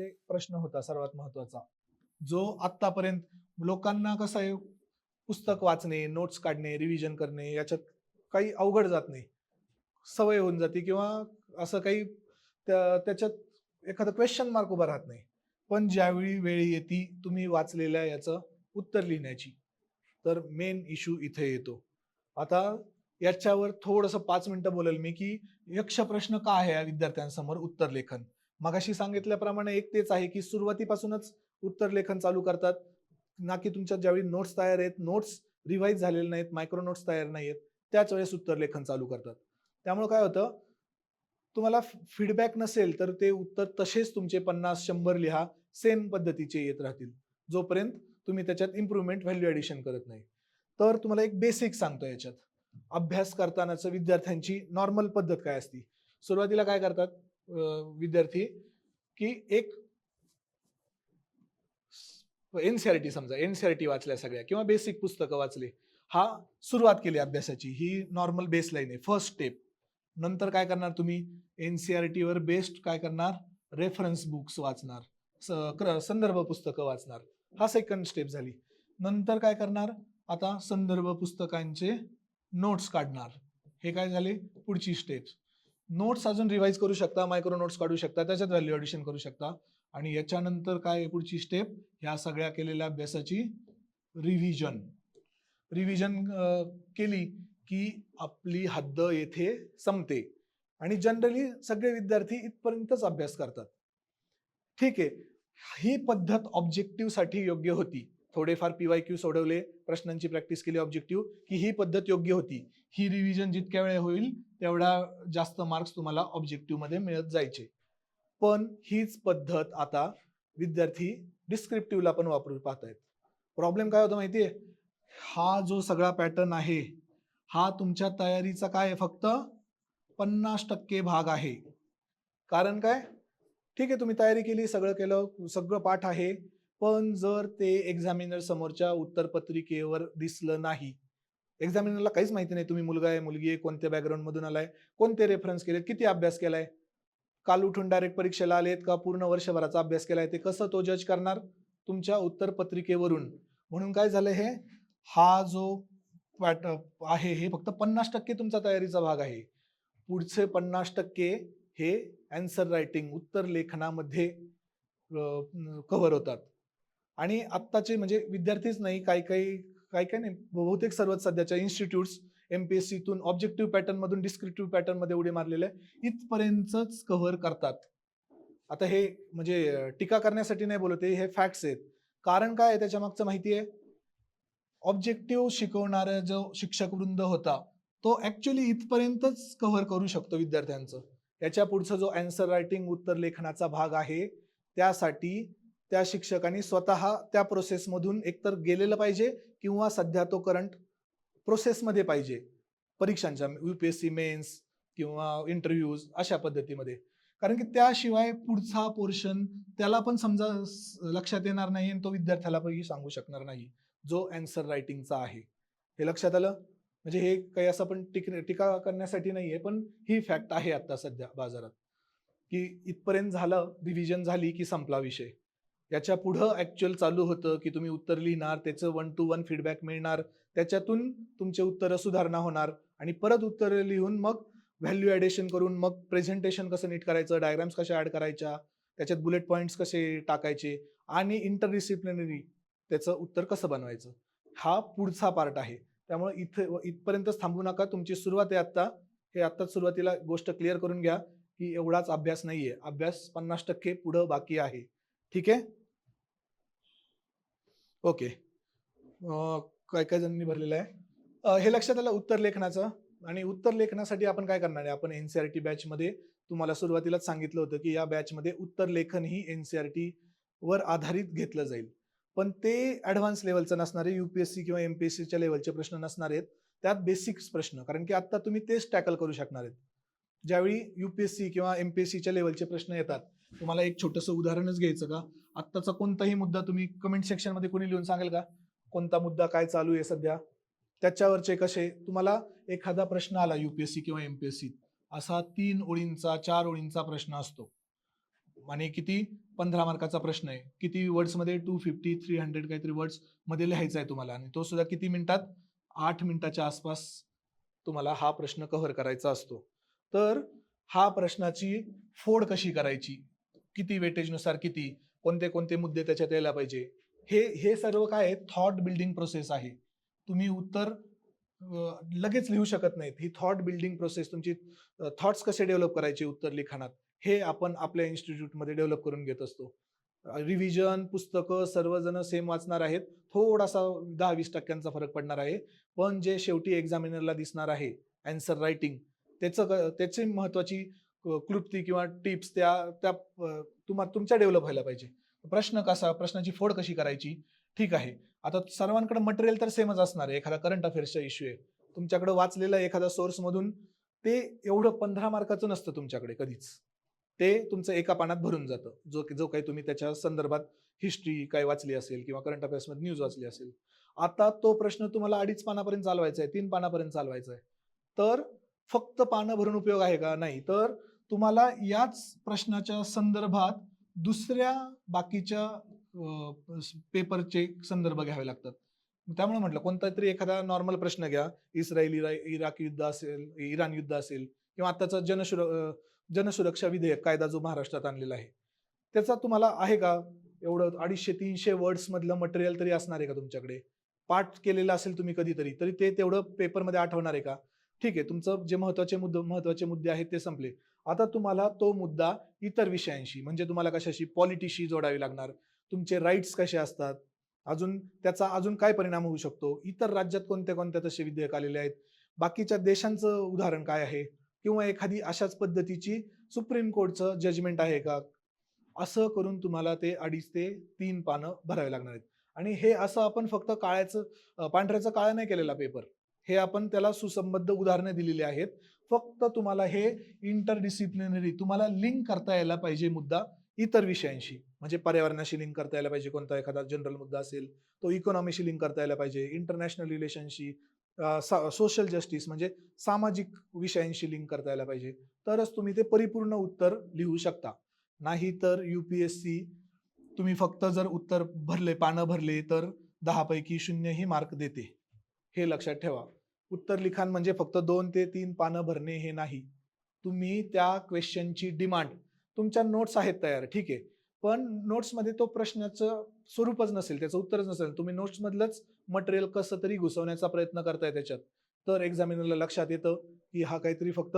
जे प्रश्न होता सर्वात महत्त्वाचा जो आतापर्यंत लोकांना कसं आहे पुस्तक वाचणे नोट्स काढणे रिव्हिजन करणे याच्यात काही अवघड जात नाही. सवय होऊन जाते किंवा असं काही त्याच्यात एखादं क्वेश्चन मार्क उभा राहत नाही. पण ज्यावेळी वेळ येते तुम्ही वाचलेल्या याचं उत्तर लिहिण्याची. तर मेन इश्यू इथे येतो. आता याच्यावर थोडंसं पाच मिनिटं बोलेल मी की यक्ष प्रश्न का आहे या विद्यार्थ्यांसमोर उत्तर लेखन? मगाशी सांगितल्याप्रमाणे एक तेच आहे की सुरुवातीपासूनच उत्तर लेखन चालू करतात. ना की तुमच्या ज्यावेळी नोट्स तयार आहेत नोट्स रिवाईज झालेले नाहीत मायक्रो नोट्स तयार नाही आहेत त्याच वेळेस उत्तर लेखन चालू करतात. त्यामुळे काय होतं? तुम्हाला फीडबॅक नसेल तर ते उत्तर तसेच तुमचे पन्नास शंभर लिहा सेम पद्धतीचे येत राहतील. जोपर्यंत तुम्ही त्याच्यात इम्प्रुव्हमेंट व्हॅल्यू ॲडिशन करत नाही. तर तुम्हाला एक बेसिक सांगतो याच्यात. अभ्यास करतानाच विद्यार्थ्यांची नॉर्मल पद्धत काय असती? सुरुवातीला काय करतात? विद्यार्थी की एक एनसीआरटी समजा एनसीआरटी वाचल्या सगळ्या किंवा बेसिक पुस्तकं वाचले हा सुरुवात केली अभ्यासाची ही नॉर्मल बेसलाईन आहे फर्स्ट स्टेप नंतर काय करणार तुम्ही? एनसीआरटी वर बेस्ड काय करणार? रेफरन्स बुक्स वाचणार संदर्भ पुस्तकं वाचणार. हा सेकंड स्टेप झाली. नंतर काय करणार? आता संदर्भ पुस्तकांचे नोट्स काढणार. हे काय झाले? पुढची स्टेप नोट्स अजून रिवाईज करू शकता मायक्रो नोट्स काढू शकता त्याच्यात व्हॅल्यू ॲडिशन करू शकता. आणि याच्यानंतर काय पुढची स्टेप ह्या सगळ्या केलेल्या अभ्यासाची रिव्हिजन रिव्हिजन केली की आपली हद्द येथे संपते. आणि जनरली सगळे विद्यार्थी इथपर्यंतच अभ्यास करतात. ठीक आहे. ही पद्धत ऑब्जेक्टिव्हसाठी योग्य होती. थोडेफार पीवाय क्यू सोडवले प्रश्नांची प्रॅक्टिस केली ऑब्जेक्टिव्ह की ही पद्धत योग्य होती. ही रिव्हिजन जितक्या वेळ होईल तेवढा जास्त मार्क्स तुम्हाला ऑब्जेक्टिव्हमध्ये मिळत जायचे. पण हीच पद्धत आता विद्यार्थी डिस्क्रिप्टिव्हला पण वापरून पाहतायत. प्रॉब्लेम काय होतो माहितीये? हा जो सगळा पॅटर्न आहे हा तुमच्या तयारीचा काय फक्त पन्नास टक्के भाग आहे. कारण काय? ठीक आहे तुम्ही तयारी केली सगळं केलं सगळं पाठ आहे. पण जर ते एक्झामिनर समोरच्या उत्तरपत्रिकेवर दिसलं नाही. एक्झामिनरला काहीच माहिती नाही तुम्ही मुलगा आहे मुलगी आहे कोणत्या बॅकग्राऊंड मधून आलाय कोणते रेफरन्स केलेत किती अभ्यास केलाय काल उठून डायरेक्ट परीक्षेला आलेत का पूर्ण वर्षभराचा अभ्यास केलाय ते कसं तो जज करणार? तुमच्या उत्तरपत्रिकेवरून. म्हणून काय झालं हे? हा जो पॅट आहे हे फक्त पन्नास टक्के तुमचा तयारीचा भाग आहे. पुढचे पन्नास टक्के हे अँसर रायटिंग उत्तर लेखनामध्ये कव्हर होतात. आणि आत्ताचे म्हणजे विद्यार्थीच नाही काही काही काही काही नाही. बहुतेक सर्वच सध्याच्या institutes M P A objective pattern मधून डिस्क्रिप्टिव्ह पॅटर्नमध्ये उडी मारलेले इथपर्यंतच कव्हर करतात. आता हे म्हणजे टीका करण्यासाठी नाही बोलत हे फॅक्ट्स आहेत. कारण काय आहे त्याच्या मागचं माहिती आहे? ऑब्जेक्टिव्ह शिकवणारा जो शिक्षक वृंद होता तो ऍक्च्युली इथपर्यंतच कव्हर करू शकतो विद्यार्थ्यांचं. याच्या पुढचा जो अँसर रायटिंग उत्तर लेखनाचा भाग आहे त्यासाठी त्या शिक्षकांनी स्वतः त्या प्रोसेसमधून एकतर गेलेलं पाहिजे किंवा सध्या तो करंट प्रोसेसमध्ये पाहिजे. परीक्षांच्या U P S C mains किंवा इंटरव्ह्यूज अशा पद्धतीमध्ये. कारण की त्याशिवाय पुढचा पोर्शन त्याला पण समजा लक्षात येणार नाही आणि तो विद्यार्थ्याला पण सांगू शकणार नाही. जो अँसर रायटिंगचा आहे. हे लक्षात आलं? म्हणजे हे काही असं पण टिक टीका करण्यासाठी नाहीये पण ही फॅक्ट आहे आता सध्या बाजारात. की इथपर्यंत झालं रिव्हिजन झाली की संपला विषय. याच्या पुढं ऍक्च्युअल चालू होतं की तुम्ही उत्तर लिहिणार त्याचं वन टू वन फीडबॅक मिळणार त्याच्यातून तुमचे उत्तरं सुधारणा होणार आणि परत उत्तरं लिहून मग व्हॅल्यू ॲडिशन करून मग प्रेझेंटेशन कसं नीट करायचं डायग्राम्स कशा ॲड करायच्या त्याच्यात बुलेट पॉईंट्स कसे टाकायचे आणि इंटरडिसिप्लिनरी त्याचं उत्तर कसं बनवायचं हा पुढचा पार्ट आहे. त्यामुळे इथे इथपर्यंतच थांबू नका तुमची सुरुवात आहे आत्ता. हे आत्ताच सुरुवातीला गोष्ट क्लिअर करून घ्या की एवढाच अभ्यास नाहीये. अभ्यास पन्नास टक्के पुढं बाकी आहे. ठीक आहे? ओके. काय काय जणांनी भरलेलं आहे. हे लक्षात आलं उत्तर लेखनाचं. आणि उत्तर लेखनासाठी आपण काय करणार आहे? आपण एनसीआरटी बॅच मध्ये तुम्हाला सुरुवातीलाच सांगितलं होतं की या बॅच मध्ये उत्तर लेखन ही एनसीआरटी वर आधारित घेतलं जाईल. पण ते ऍडव्हान्स लेवलचं नसणार आहे. युपीएससी किंवा एमपीएससीच्या लेवलचे प्रश्न नसणार आहेत. त्यात बेसिक्स प्रश्न. कारण की आता तुम्ही तेच टॅकल करू शकणार आहेत. ज्यावेळी युपीएससी किंवा एमपीएससीच्या लेवलचे प्रश्न येतात तुम्हाला एक छोटंसं उदाहरणच घ्यायचं का? आत्ताचा कोणताही मुद्दा तुम्ही कमेंट सेक्शनमध्ये कोणी लिहून सांगेल का? कोणता मुद्दा काय चालू आहे सध्या? त्याच्यावरचे कसे? तुम्हाला एखादा प्रश्न आला युपीएससी किंवा एमपीएससी असा तीन ओळींचा चार ओळींचा प्रश्न असतो. आणि किती? पंधरा मार्काचा प्रश्न आहे. किती वर्ड्समध्ये टू फिफ्टी थ्री हंड्रेड काहीतरी वर्ड्समध्ये लिहायचा आहे तुम्हाला. आणि तो सुद्धा किती मिनिटात? आठ मिनिटाच्या आसपास तुम्हाला हा प्रश्न कव्हर करायचा असतो. तर हा प्रश्नाची फोड कशी करायची? किती वेटेजनुसार किती? कोणते कोणते मुद्दे त्याच्यात यायला पाहिजे? हे हे सर्व काय आहे? थॉट बिल्डिंग प्रोसेस आहे. तुम्ही उत्तर लगेच लिहू शकत नाहीत. ही थॉट बिल्डिंग प्रोसेस तुमची थॉट्स कसे डेव्हलप करायचे उत्तर लिखाणात? हे आपण आपल्या इन्स्टिट्यूटमध्ये डेव्हलप करून घेत असतो. रिव्हिजन पुस्तकं सर्वजण सेम वाचणार आहेत. थोडासा दहा वीस टक्क्यांचा फरक पडणार आहे. पण जे शेवटी एक्झामिनरला दिसणार आहे अँसर रायटिंग त्याचं क- त्याची महत्वाची क्लुप्ती किंवा टिप्स त्या त्या तुम्हा तुमच्या डेव्हलप व्हायला पाहिजे. प्रश्न कसा प्रश्नाची फोड कशी करायची? ठीक आहे. आता सर्वांकडे मटेरियल तर सेमच असणार आहे. एखादा करंट अफेअर्सचा इश्यू आहे. तुमच्याकडे वाचलेलं एखाद्या सोर्समधून ते एवढं पंधरा मार्काचं नसतं तुमच्याकडे कधीच. ते तुमचं एका पानात भरून जातं. जो जो काही तुम्ही त्याच्या संदर्भात हिस्ट्री काय वाचली असेल किंवा करंट अफेअर्समध्ये न्यूज वाचली असेल. आता तो प्रश्न तुम्हाला अडीच पानापर्यंत चालवायचा आहे तीन पानापर्यंत चालवायचा आहे. तर फक्त पानं भरून उपयोग आहे का? नाही. तर तुम्हाला याच प्रश्नाच्या संदर्भात दुसऱ्या बाकीच्या पेपरचे संदर्भ घ्यावे लागतात. त्यामुळे म्हटलं कोणता तरी एखादा नॉर्मल प्रश्न घ्या. इस्रायल इरा इराक युद्ध असेल इराण युद्ध असेल किंवा आताचा जनसुर जनसुरक्षा विधेयक कायदा जो महाराष्ट्रात आणलेला आहे. त्याचा तुम्हाला आहे का? एवढं अडीचशे तीनशे वर्ड्स मधलं मटेरियल तरी असणार आहे का तुमच्याकडे? पाठ केलेलं असेल तुम्ही कधीतरी तरी ते तेवढं पेपरमध्ये आठवणार आहे का? ठीक आहे तुमचं जे महत्त्वाचे मुद्दे महत्त्वाचे मुद्दे आहेत ते संपले. आता तुम्हाला तो मुद्दा इतर विषयांशी म्हणजे तुम्हाला कशाशी? पॉलिटीशी जोडावी लागणार. तुमचे राईट्स कसे असतात? अजून त्याचा अजून काय परिणाम होऊ शकतो? इतर राज्यात कोणत्या कोणत्या तसे विधेयक आलेले आहेत? बाकीच्या देशांचं उदाहरण काय आहे? किंवा एखादी अशाच पद्धतीची सुप्रीम कोर्टचं जजमेंट आहे का? असं करून तुम्हाला ते अडीच ते तीन पानं भरावे लागणार आहेत. आणि हे असं आपण फक्त काळ्याचं पांढऱ्याचं काळं नाही केलेला पेपर हे आपण त्याला सुसंबद्ध उदाहरणे दिलेली आहेत. फक्त तुम्हाला हे इंटरडिसिप्लिनरी तुम्हाला लिंक करता यायला पाहिजे मुद्दा इतर विषयांशी. म्हणजे पर्यावरणाशी लिंक करता यायला पाहिजे कोणता एखादा जनरल मुद्दा असेल तो इकॉनॉमीशी लिंक करता यायला पाहिजे इंटरनॅशनल रिलेशनशी सोशल जस्टिस म्हणजे सामाजिक विषयांशी लिंक करता यायला पाहिजे. तरच तुम्ही ते परिपूर्ण उत्तर लिहू शकता. नाही तर सी तुम्ही फक्त जर उत्तर भरले पानं भरले तर दहापैकी शून्यही शून्य ही मार्क देते. हे लक्षात ठेवा. उत्तर लिखाण म्हणजे फक्त दोन ते तीन पानं भरणे हे नाही. तुम्ही त्या क्वेश्चनची डिमांड तुमच्या नोट्स आहेत तयार ठीक आहे. पण नोट्समध्ये तो प्रश्नाचं स्वरूपच नसेल त्याचं उत्तरच नसेल. तुम्ही नोट्समधलंच मटेरियल कसं तरी घुसवण्याचा प्रयत्न करताय त्याच्यात. तर एक्झामिनरला लक्षात येतं की हा काहीतरी फक्त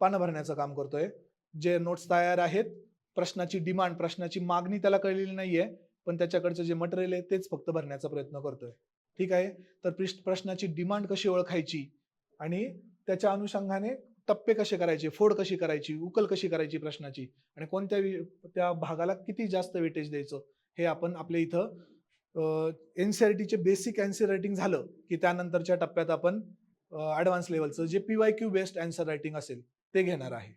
पानं भरण्याचं काम करतोय. जे नोट्स तयार आहेत प्रश्नाची डिमांड प्रश्नाची मागणी त्याला कळलेली नाहीये पण त्याच्याकडचं जे मटेरियल आहे तेच फक्त भरण्याचा प्रयत्न करतोय. ठीक आहे? तर प्रश्नाची डिमांड कशी ओळखायची? आणि त्याच्या अनुषंगाने टप्पे कसे करायचे? फोड कशी करायची? उकल कशी करायची प्रश्नाची? आणि कोणत्या त्या भागाला किती जास्त वेटेज द्यायचं? हे आपण आपल्या इथं एनसीआरटीचे बेसिक अँसर रायटिंग झालं की त्यानंतरच्या टप्प्यात आपण ॲडव्हान्स लेवलचं जे P Y Q based answer writing असेल ते घेणार आहे.